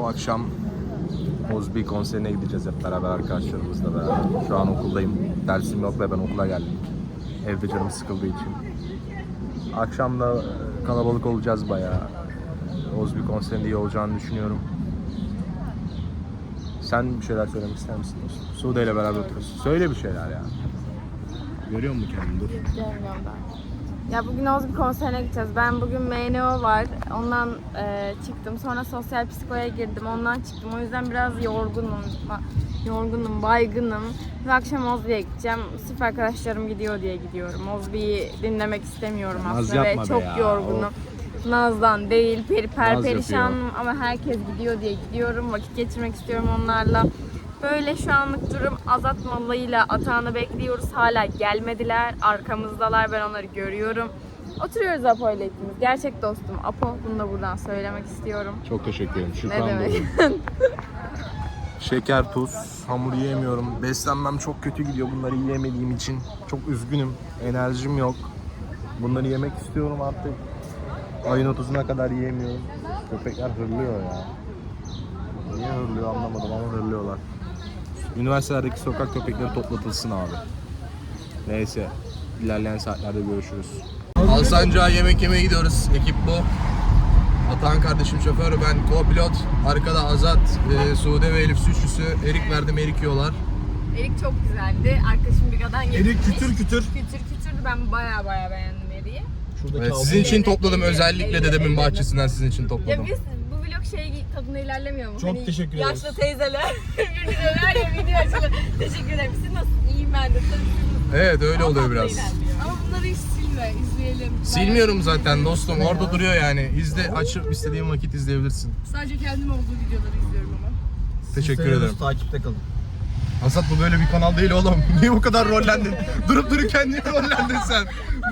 Bu akşam Ozbi konserine gideceğiz hep beraber arkadaşlarımızla beraber. Şu an okuldayım. Dersim yok ve ben okula geldim. Evde canım sıkıldığı için. Akşam da kalabalık olacağız bayağı. Ozbi konserinde iyi olacağını düşünüyorum. Sen bir şeyler söylemek ister misin dostum? Sude ile beraber oturuyoruz. Söyle bir şeyler ya. Görüyor musun kendini? Dur. Gelmiyorum ben. Ya bugün Oz bir konserine gideceğiz. Ben bugün MNO var. Ondan e, çıktım. Sonra sosyal psikoloğa girdim. Ondan çıktım. O yüzden biraz yorgunum. Yorgunum, baygınım. Ve akşam Ozbi'ye gideceğim. Sırf arkadaşlarım gidiyor diye gidiyorum. Ozbi'yi dinlemek istemiyorum Naz aslında ve çok ya. yorgunum. Naz'dan değil, peri per Naz perişanım ama herkes gidiyor diye gidiyorum. Vakit geçirmek istiyorum onlarla. Böyle şu anlık durum Azat malıyla Atağan'ı bekliyoruz. Hala gelmediler. Arkamızdalar. Ben onları görüyorum. Oturuyoruz Apo ile ikimiz. Gerçek dostum Apo. Bunu da buradan söylemek istiyorum. Çok teşekkür ederim. Ne Şükran demek? dolu. Şeker, tuz, hamur yiyemiyorum. Beslenmem çok kötü gidiyor bunları yiyemediğim için. Çok üzgünüm. Enerjim yok. Bunları yemek istiyorum artık. Ayın 30'una kadar yiyemiyorum. Köpekler hırlıyor ya. Niye hırlıyor anlamadım ama hırlıyorlar. Üniversitelerdeki sokak köpekleri toplatılsın abi. Neyse. ilerleyen saatlerde görüşürüz. Alsancak'a yemek yemeye gidiyoruz. Ekip bu. Atahan kardeşim şoför, ben co-pilot. Arkada Azat, e, Sude ve Elif suçlusu. Erik verdim, erik yiyorlar. Erik çok güzeldi. Arkadaşım Biga'dan Erik getirmiş. kütür kütür. Kütür kütürdü. Ben baya baya beğendim. Şuradaki Evet, sizin için topladım. Özellikle dedemin bahçesinden sizin için Ya topladım. biz bu vlog şey tadında ilerlemiyor mu? Çok teşekkür ederiz. Yaşlı teyzeler birbirini döver ya video açılır. Teşekkür ederim. Siz nasıl? İyiyim ben de. Tabii? Evet öyle oluyor Tatlı biraz. ilerliyor. Ama bunları hiç silme. izleyelim. Silmiyorum zaten dostum. Orada duruyor yani. İzle, açıp istediğin vakit izleyebilirsin. Sadece kendim olduğu videoları izliyorum ama. Teşekkür Seviyoruz, ederim. Takipte kalın. Asat bu böyle bir kanal değil oğlum. Niye bu kadar rollendin? Durup dururken niye rollendin sen?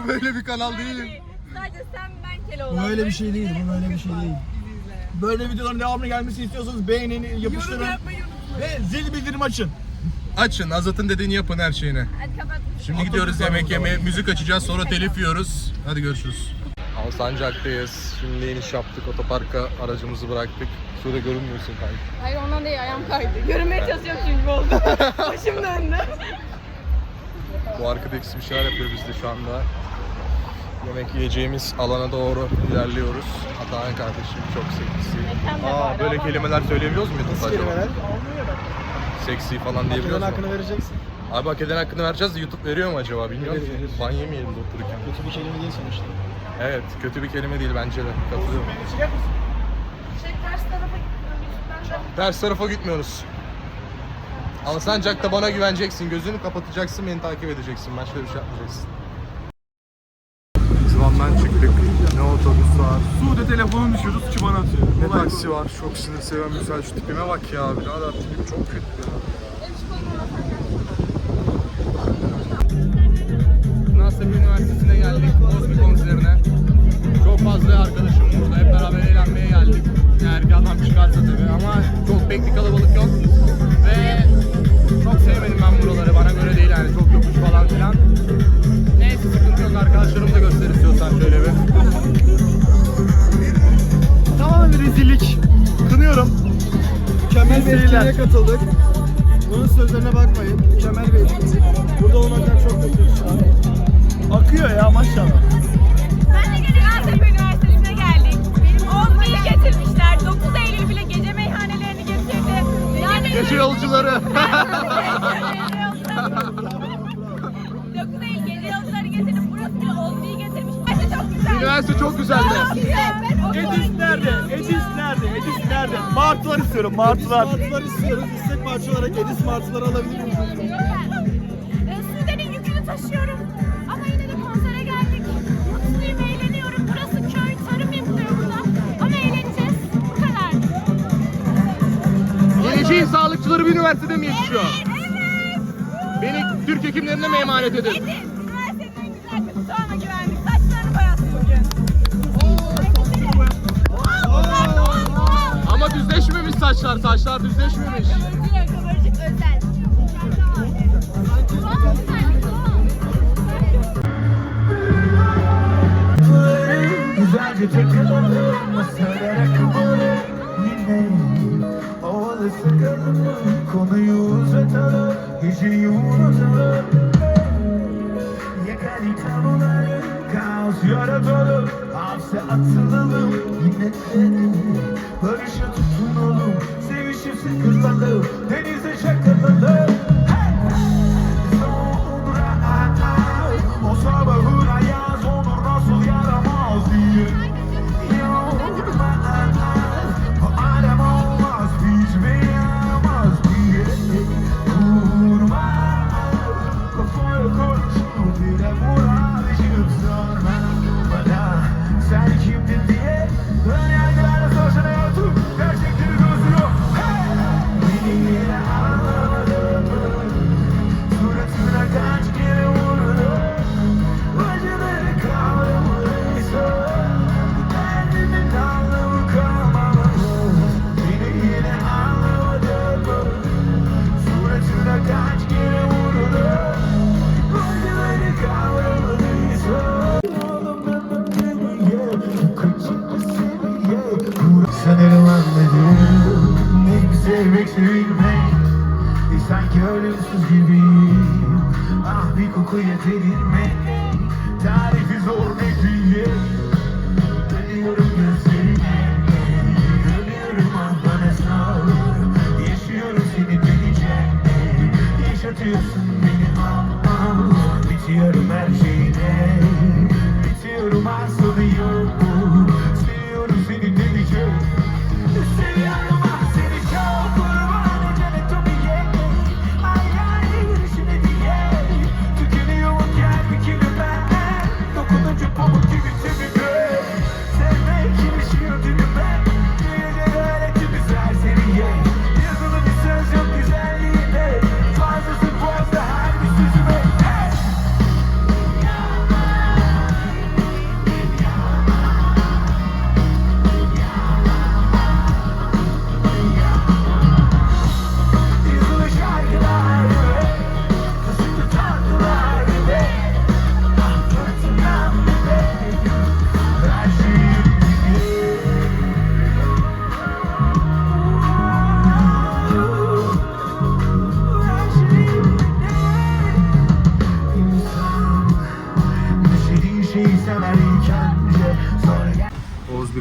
Bu böyle bir kanal değil. Sadece sen ben Bu Keloğlan. öyle bir şey değil, bu böyle bir şey değil. Böyle videoların devamlı gelmesini istiyorsanız beğenin, yapıştırın Yorum yapmayı unutmayın. ve zil bildirim açın. Açın. Azat'ın dediğini yapın her şeyine. Hadi kapat. Şimdi gidiyoruz yemek yemeye. Müzik açacağız sonra telif yiyoruz. Hadi görüşürüz. Alsancak'tayız. Şimdi iniş yaptık. Otoparka aracımızı bıraktık. Şurada görünmüyorsun kanka. Hayır ondan değil ayağım kaydı. Görünmeye çalışıyorum çünkü oldu. Başım döndü. Bu arkadaş bir şeyler yapıyor biz de şu anda. Yemek yiyeceğimiz alana doğru ilerliyoruz. Atahan kardeşim çok seksi. Aa böyle ama- kelimeler söyleyebiliyoruz muyuz Nasıl acaba? kelimeler? Seksi falan diyebiliyoruz mu? hakkını vereceksin. Abi hak eden hakkını vereceğiz de YouTube veriyor mu acaba bilmiyorum Verir, verir. Ban yemeyelim de otururken. Kötü bir kelime değil sonuçta. Evet kötü bir kelime değil bence de. Katılıyorum. Şey ters tarafa de Ters tarafa gitmiyoruz. Alsancak'ta bana güveneceksin. Gözünü kapatacaksın, beni takip edeceksin. Başka bir şey yapmayacaksın. Çıvandan çıktık. Ne otobüs var, Sude telefonu düşürdü, suçu bana atıyor. ne taksi var. Çok sinir seviyorum. Güzel şu tipime bak ya. Birader tipim çok kötü ya. Nasip Üniversitesi'ne geldik. Ozmi konserine. Çok fazla arkadaşım burada. Hep beraber eğlenmeye geldik. Eğer ki adam çıkarsa tabii ama çok pek Mükemmel bir etkinliğe katıldık. Bunun sözlerine bakmayın. Mükemmel bir etkinlik. Burada olmaktan çok mutluyuz şu an. Akıyor ya maşallah. Ben de gece Gaziantep Üniversitesi'ne geldik. Benim Ozmi'yi getirmişler. 9 Eylül bile gece meyhanelerini getirdi. Yani Gece yolcuları. 9 Eylül gece yolcuları getirdi. Burası bile Ozmi'yi getirmiş. Bence çok güzel. Üniversite çok güzeldi. Çok güzel. Edis nerede? Edis nerede? Edis nerede? Martılar istiyorum, martılar. Martılar istiyoruz. İstek parça olarak Edis martıları alabilir miyiz? Ben Sude'nin yükünü taşıyorum. Ama yine de konsere geldik. Mutluyum, eğleniyorum. Burası köy, tarım yapılıyor burada. Ama eğleneceğiz. Bu kadar. Geleceğin sağlıkçıları bir üniversitede mi yetişiyor? Evet. Beni Türk hekimlerine mi emanet edin? Edin. Üniversitenin en güzel kızı Tuana güvenlik. Saçlar, saçlar düzleşmemiş. Kıvırcık, kıvırcık özel. Güzelce takılalım Yine sıkalım mı? Konuyu uzatalım, geceyi unutalım yaratalım Hapse atılalım, yine Barışa tutunalım, sevişip sıkılalım Denize çakılalım Sonra o sabahın ayaz ölümsüz gibiyim. Ah bir kokuya delirmek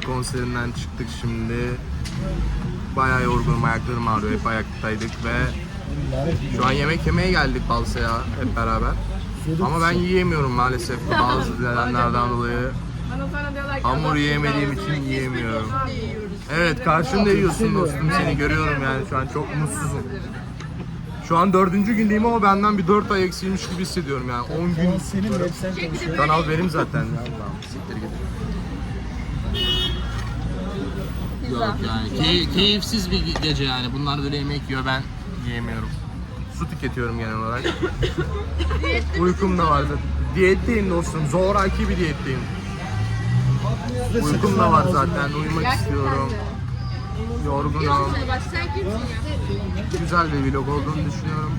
konserinden çıktık şimdi. Bayağı yorgunum, ayaklarım ağrıyor. Hep ayaktaydık ve şu an yemek yemeye geldik Balsa'ya hep beraber. Ama ben yiyemiyorum maalesef bazı nedenlerden dolayı. Hamur yiyemediğim için yiyemiyorum. Evet karşımda yiyorsun dostum seni görüyorum yani şu an çok mutsuzum. Şu an dördüncü gündeyim ama benden bir dört ay eksiymiş gibi hissediyorum yani 10 gün. Senin. Kanal benim zaten. Siktir git. Yok yani key- keyifsiz bir gece yani. Bunlar böyle yemek yiyor ben yiyemiyorum. Su tüketiyorum genel olarak. Uykum da var zaten. Diyetteyim dostum. Zoraki bir diyetteyim. Uykum da var zaten. Uyumak istiyorum. Yorgunum. Bak sen kimsin ya? Güzel bir vlog olduğunu düşünüyorum.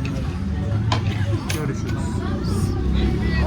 Görüşürüz.